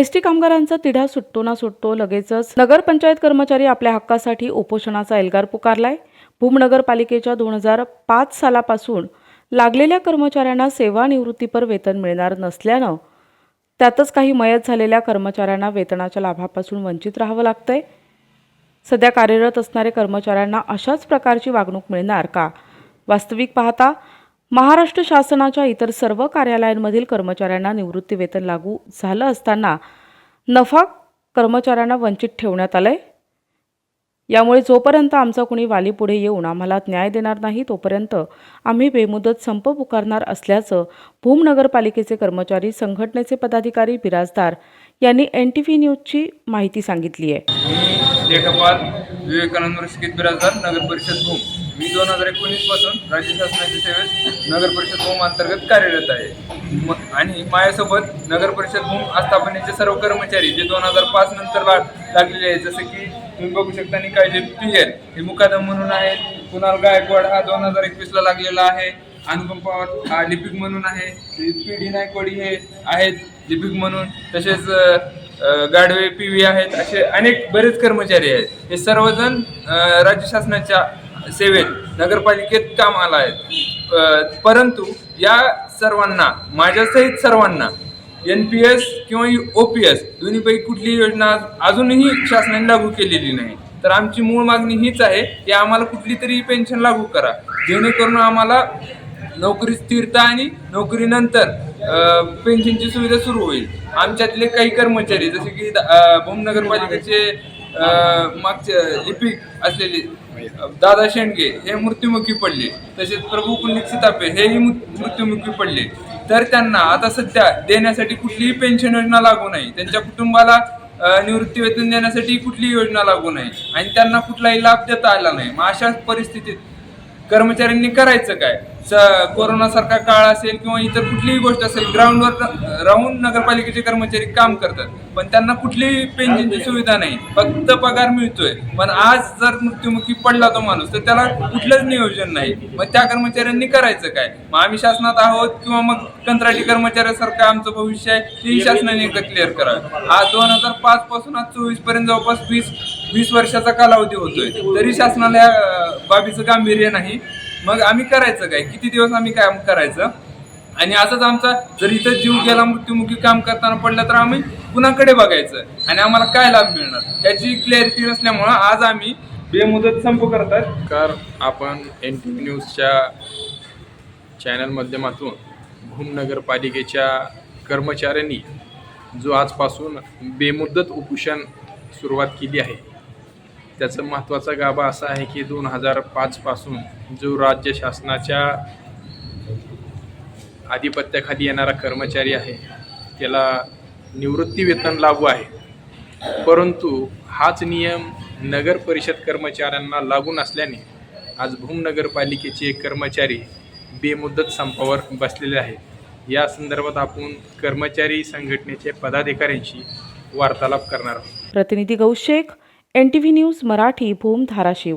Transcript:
S T कामगारांचा तिढा सुटतो ना सुटतो लगेचच नगरपंचायत कर्मचारी आपल्या हक्कासाठी उपोषणाचा एल्गार पुकारलाय. भूमनगरपालिकेच्या दोन हजार पाच सालापासून लागलेल्या कर्मचाऱ्यांना सेवानिवृत्तीपर वेतन मिळणार नसल्यानं त्यातच काही मयत झालेल्या कर्मचाऱ्यांना वेतनाच्या लाभापासून वंचित राहावं लागतंय. सध्या कार्यरत असणाऱ्या कर्मचाऱ्यांना अशाच प्रकारची वागणूक मिळणार का? वास्तविक पाहता महाराष्ट्र शासनाच्या इतर सर्व कार्यालयांमधील कर्मचाऱ्यांना निवृत्तीवेतन लागू झालं असताना नफा कर्मचाऱ्यांना वंचित ठेवण्यात आलंय. यामुळे जोपर्यंत आमचा कुणी वाली पुढे येऊन आम्हाला न्याय देणार नाही तोपर्यंत आम्ही बेमुदत संप पुकारणार असल्याचं भूम नगरपालिकेचे कर्मचारी संघटनेचे पदाधिकारी बिराजदार यांनी एन टी व्ही न्यूजची माहिती सांगितली आहे. लेखपाल विवेकानंद बिराजदार नगर परिषद भूम. मी दोन हजार एकोणीसपासून राज्य शासनाच्या सेवेत नगर परिषद भूम अंतर्गत कार्यरत आहे. म आणि माझ्यासोबत नगर परिषद भूम आस्थापनेचे सर्व कर्मचारी जे दोन हजार पाच नंतर लाग लागलेले आहेत जसे की तुम्ही बघू शकता निकायचे पी एल हे मुकादम म्हणून आहेत. कुणाल गायकवाड हा दोन हजार एकवीसला लागलेला आहे. अनुपम पवार हा लिपिक म्हणून आहे. पी डी नायकवाडी हे आहेत लिपिक म्हणून. तसेच गाडवे पी व्ही आहेत असे अनेक बरेच कर्मचारी आहेत. हे सर्वजण राज्य शासनाच्या सेवेत नगरपालिकेत कामाला आहेत परंतु या सर्वांना माझ्यासहित सर्वांना एन पी एस किंवा ओ पी एस दोन्हीपैकी कुठलीही योजना अजूनही शासनाने लागू केलेली नाही. तर आमची मूळ मागणी हीच आहे की आम्हाला कुठली तरी पेन्शन लागू करा. जेणेकरून आम्हाला नोकरी स्थिरता आणि नोकरीनंतर पेन्शनची सुविधा सुरू होईल. आमच्यातले काही कर्मचारी जसे की भूमनगरपालिकेचे भूम नगरपालिकेचे मागचे लिपिक असलेले दादा शेंडगे हे मृत्युमुखी पडले. तसेच प्रभू कुंडिक सितापे हेही मृ- मृत्युमुखी पडले. तर त्यांना आता सध्या देण्यासाठी कुठलीही पेन्शन योजना लागू नाही. त्यांच्या कुटुंबाला निवृत्ती वेतन देण्यासाठी कुठलीही योजना लागू नाही. आणि त्यांना कुठलाही लाभ देता आला नाही. मग अशा परिस्थितीत कर्मचाऱ्यांनी करायचं काय? कोरोनासारखा काळ असेल किंवा इतर कुठलीही गोष्ट असेल ग्राउंडवर राहून नगरपालिकेचे कर्मचारी काम करतात. पण त्यांना कुठलीही पेन्शनची सुविधा नाही. फक्त पगार मिळतोय. पण आज जर मृत्युमुखी पडला तो माणूस तर त्याला कुठलंच नियोजन नाही. मग त्या कर्मचाऱ्यांनी करायचं काय? मग आम्ही शासनात आहोत किंवा मग कंत्राटी कर्मचाऱ्यासारखं आमचं भविष्य आहे तेही शासनाने एकदा क्लिअर करावं. आज दोन हजार पाच पासून आज चोवीसपर्यंत जवळपास वीस वीस वर्षाचा कालावधी होतोय. तरी शासनाला या बाबीचं गांभीर्य नाही. मग आम्ही करायचं काय? किती दिवस आम्ही काम करायचं? आणि असंच आमचा जर इथं जीव गेला मृत्युमुखी काम करताना पडलं तर आम्ही कुणाकडे बघायचं? आणि आम्हाला काय लाभ मिळणार? त्याची क्लॅरिटी नसल्यामुळं आज आम्ही बेमुदत संप करतात कारण आपण एन टी व्ही न्यूजच्या चॅनल माध्यमातून भूम नगरपालिकेच्या कर्मचाऱ्यांनी जो आजपासून बेमुदत उपोषण सुरुवात केली आहे त्याचं महत्त्वाचा गाभा असा आहे की दोन हजार पाचपासून जो राज्य शासनाच्या आधिपत्याखाली येणारा कर्मचारी आहे त्याला निवृत्ती वेतन लागू आहे. परंतु हाच नियम नगर परिषद कर्मचाऱ्यांना लागू नसल्याने आज भूम नगरपालिकेचे कर्मचारी बेमुदत संपावर बसलेले आहेत. या संदर्भात आपण कर्मचारी संघटनेचे पदाधिकाऱ्यांशी वार्तालाप करणार आहोत. प्रतिनिधी Gaush N T V news Marathi Bhoom Dharashiv.